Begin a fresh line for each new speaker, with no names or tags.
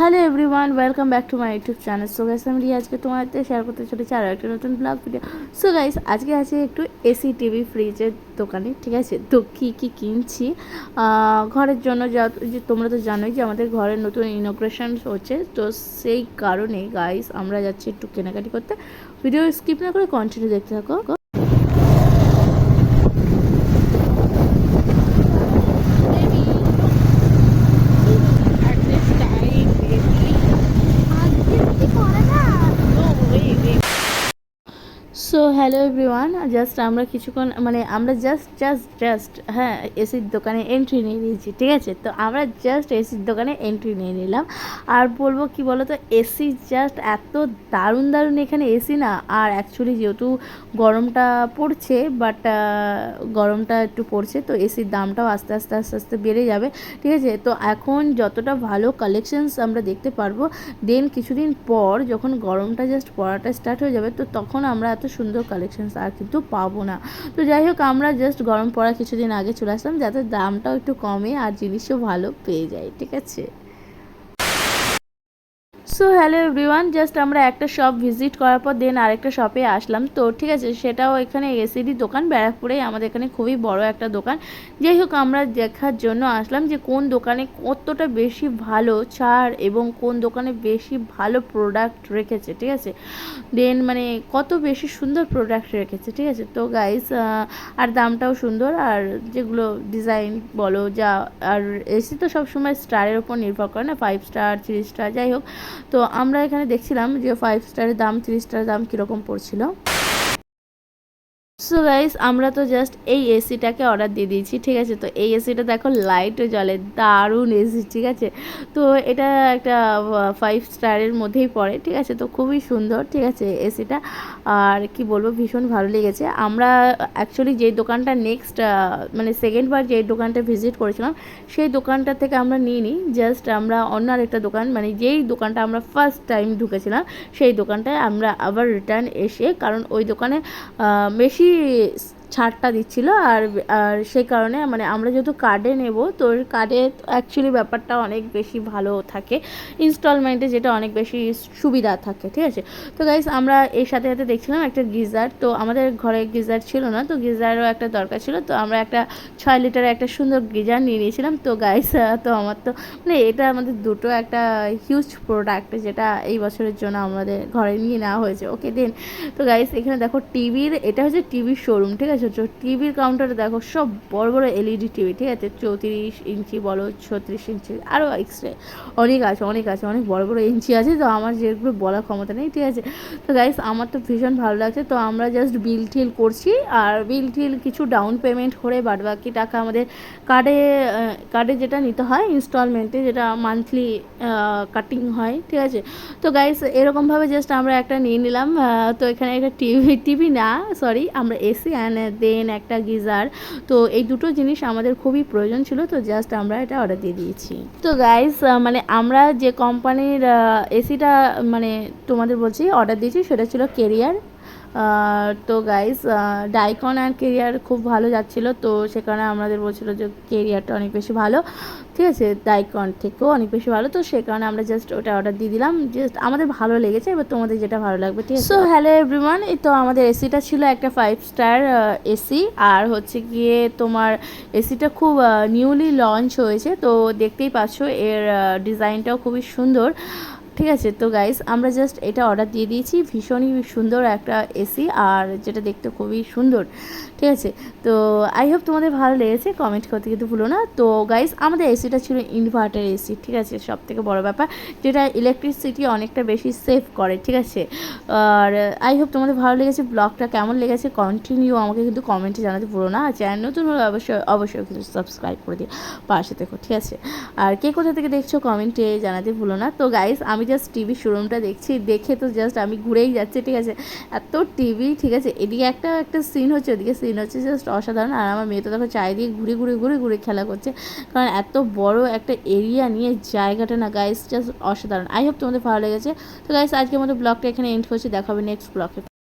Hello everyone welcome back to my YouTube channel so guys আমি আজকে তোমাদের share করতে চলেছি আরও একটা নতুন ব্লগ ভিডিও সো গাইস আজকে আছে একটু এসি টিভি ফ্রিজের দোকানে, ঠিক আছে? তো কী কী কিনছি? ঘরের জন্য যা যে তোমরা তো জানোই যে আমাদের ঘরের নতুন ইনোগ্রেশন হচ্ছে। তো সেই কারণে গাইস আমরা যাচ্ছি একটু কেনাকাটি করতে। ভিডিও স্কিপ না করে কন্টিনিউ দেখতে থাকো। সো হ্যালো এভরিওয়ান, জাস্ট আমরা কিছুক্ষণ মানে আমরা জাস্ট জাস্ট জাস্ট হ্যাঁ এসির দোকানে এন্ট্রি নিয়ে নিয়েছি, ঠিক আছে? তো আমরা জাস্ট এসির দোকানে এন্ট্রি নিয়ে নিলাম। আর বলব কি বলো তো এসি জাস্ট এত দারুণ দারুণ এখানে এসি না। আর অ্যাকচুয়ালি যেহেতু গরমটা পড়ছে বাট গরমটা একটু পড়ছে, তো এসির দামটাও আস্তে আস্তে আস্তে আস্তে বেড়ে যাবে, ঠিক আছে? তো এখন যতটা ভালো কালেকশনস আমরা দেখতে পারব দেন কিছুদিন পর যখন গরমটা জাস্ট পড়াটা স্টার্ট হয়ে যাবে, তো তখন আমরা এত সুন্দর কালেকশনস আর কিন্তু পাবো না। তো যাই হোক আমরা জাস্ট গরম পড়া কিছুদিন আগে চলে আসলাম, যাতে দামটাও একটু কমে আর জিনিসও ভালো পেয়ে যায় ঠিক আছে? সো হ্যালো এভরিওয়ান, জাস্ট আমরা একটা শপ ভিজিট করার পর দেন আরেকটা শপে আসলাম। তো ঠিক আছে, সেটাও এখানে এসিডি দোকান ব্যারাকপুরে আমাদের এখানে খুবই বড় একটা দোকান। যাই হোক, আমরা দেখার জন্য আসলাম যে কোন দোকানে কতটা বেশি ভালো ছাড় এবং কোন দোকানে বেশি ভালো প্রোডাক্ট রেখেছে, ঠিক আছে? দেন মানে কত বেশি সুন্দর প্রোডাক্ট রেখেছে, ঠিক আছে? তো গাইস আর দামটাও সুন্দর, আর যেগুলো ডিজাইন বলো, যা, আর এসি তো সবসময় স্টারের ওপর নির্ভর করে না ফাইভ স্টার থ্রি স্টার যাই হোক। তো আমরা এখানে দেখছিলাম যে ফাইভ স্টারের দাম থ্রি স্টারের দাম কীরকম পড়ছিল। সো গাইস আমরা তো জাস্ট এই এসিটাকে অর্ডার দিয়ে দিয়েছি ঠিক আছে? তো এই এসিটা দেখো লাইটও জ্বলে দারুণ এসি ঠিক আছে? তো এটা একটা ফাইভ স্টারের মধ্যেই পড়ে ঠিক আছে? তো খুবই সুন্দর ঠিক আছে এসিটা আর কি বলব ভীষণ ভালো লেগেছে। আমরা অ্যাকচুয়ালি যে দোকানটা নেক্সট মানে সেকেন্ড বার যে দোকানটা ভিজিট করেছিলাম সেই দোকানটা থেকে আমরা নিই জাস্ট আমরা অন্য আরেকটা দোকান মানে যেই দোকানটা আমরা ফার্স্ট টাইম ঢুকেছিলাম সেই দোকানটায় আমরা আবার রিটার্ন এসে কারণ ওই দোকানে আহ, বেশি ছাড়টা দিচ্ছিল আর আর সেই কারণে মানে আমরা যেহেতু কার্ডে নেব, তো কার্ডে অ্যাকচুয়ালি ব্যাপারটা অনেক বেশি ভালো থাকে। ইনস্টলমেন্টে যেটা অনেক বেশি সুবিধা থাকে, ঠিক আছে? তো গাইস আমরা এর সাথে সাথে দেখছিলাম একটা গিজার, তো আমাদের ঘরে গিজার ছিল না, তো গিজারও একটা দরকার ছিল, তো আমরা একটা ছয় লিটারের একটা সুন্দর গিজার নিয়ে নিয়েছিলাম। তো গাইস তো আমার তো মানে এটা আমাদের দুটো একটা হিউজ প্রোডাক্ট যেটা এই বছরের জন্য আমাদের ঘরে নিয়ে নেওয়া হয়েছে। ওকে দেন তো গাইস এখানে দেখো টিভির এটা হচ্ছে টিভির শোরুম ঠিক আছে? তো টিভির কাউন্টারে দেখো, সব বড় বড় এলইডি টিভি ঠিক আছে? চৌত্রিশ ইঞ্চি বলো, ছত্রিশ ইঞ্চি আরও এক্সট্রা অনেক আছে অনেক আছে, অনেক বড় বড় ইঞ্চি আছে, তো আমার যেগুলো বলার ক্ষমতা নেই, ঠিক আছে? তো গাইস আমার তো ভীষণ ভালো লাগছে, তো আমরা জাস্ট বিল টিল করছি, আর বিল টিল কিছু ডাউন পেমেন্ট করে বাদ বাকি টাকা আমাদের কার্ডে কার্ডে যেটা নিতে হয় ইনস্টলমেন্টে যেটা মান্থলি কাটিং হয়, ঠিক আছে? তো গাইস এরকমভাবে জাস্ট আমরা একটা নিয়ে নিলাম তো এখানে একটা টিভি টিভি না সরি আমরা এসি অ্যান্ড দেন একটা গিজার। তো এই দুটো জিনিস আমাদের খুবই প্রয়োজন ছিল, তো জাস্ট আমরা এটা অর্ডার দিয়ে দিয়েছি। তো গাইস মানে আমরা যে কোম্পানির এসিটা মানে তোমাদের বলছি অর্ডার দিয়েছি, সেটা ছিল কেরিয়ার তো গাইস ডাইকন আর কেরিয়ার খুব ভালো যাচ্ছিল, তো সে কারণে আমাদের বলছিলো যে কেরিয়ারটা অনেক বেশি ভালো। ঠিক আছে ডাইকন থেকেও অনেক বেশি ভালো, তো সে কারণে আমরা জাস্ট ওটা অর্ডার দিয়ে দিলাম। জাস্ট আমাদের ভালো লেগেছে, এবার তোমাদের যেটা ভালো লাগবে, ঠিক আছে? সো হ্যালো এভরিওয়ান এই তো আমাদের এসিটা ছিল একটা ফাইভ স্টার এসি আর হচ্ছে গিয়ে তোমার এসিটা খুব নিউলি লঞ্চ হয়েছে, তো দেখতেই পাচ্ছ এর ডিজাইনটাও খুবই সুন্দর। ঠিক আছে, তো গাইস আমরা জাস্ট এটা অর্ডার দিয়ে দিয়েছি। ভীষণই সুন্দর একটা এসি আর যেটা দেখতে খুবই সুন্দর। ঠিক আছে, তো আই হোপ তোমাদের ভালো লেগেছে কমেন্ট করতে কিন্তু ভুলো না। তো গাইস আমাদের এসিটা ছিল ইনভার্টার এসি ঠিক আছে সব থেকে বড় ব্যাপার। যেটা ইলেকট্রিসিটি অনেকটা বেশি সেভ করে, ঠিক আছে। আর আই হোপ তোমাদের ভালো লেগেছে ব্লগটা কেমন লেগেছে কন্টিনিউ আমাকে কিন্তু কমেন্টে জানাতে ভুলো না। আর চ্যানেল নতুন হলে অবশ্যই অবশ্যই কিন্তু সাবস্ক্রাইব করে দিয়ে পাশে দেখো ঠিক আছে। আর কে কোথা থেকে দেখছ কমেন্টে জানাতে ভুলো না। তো গাইস আমি জাস্ট টিভি শোরুমটা দেখছি, দেখে তো জাস্ট আমি ঘুরেই যাচ্ছি, ঠিক আছে? এত টিভি ঠিক আছে? এদিকে একটা একটা সিন হচ্ছে, ওদিকে সিন হচ্ছে জাস্ট অসাধারণ। আর আমার মেয়ে তো দেখো চারিদিকে ঘুরে ঘুরে ঘুরে ঘুরে খেলা করছে। কারণ এত বড় একটা এরিয়া নিয়ে জায়গাটা না গাইস জাস্ট অসাধারণ। আই হোপ তোমাদের ভালো লেগেছে। তো গাইস আজকের মতো ব্লগটা এখানে এন্ড করছি। দেখা হবে নেক্সট ব্লগে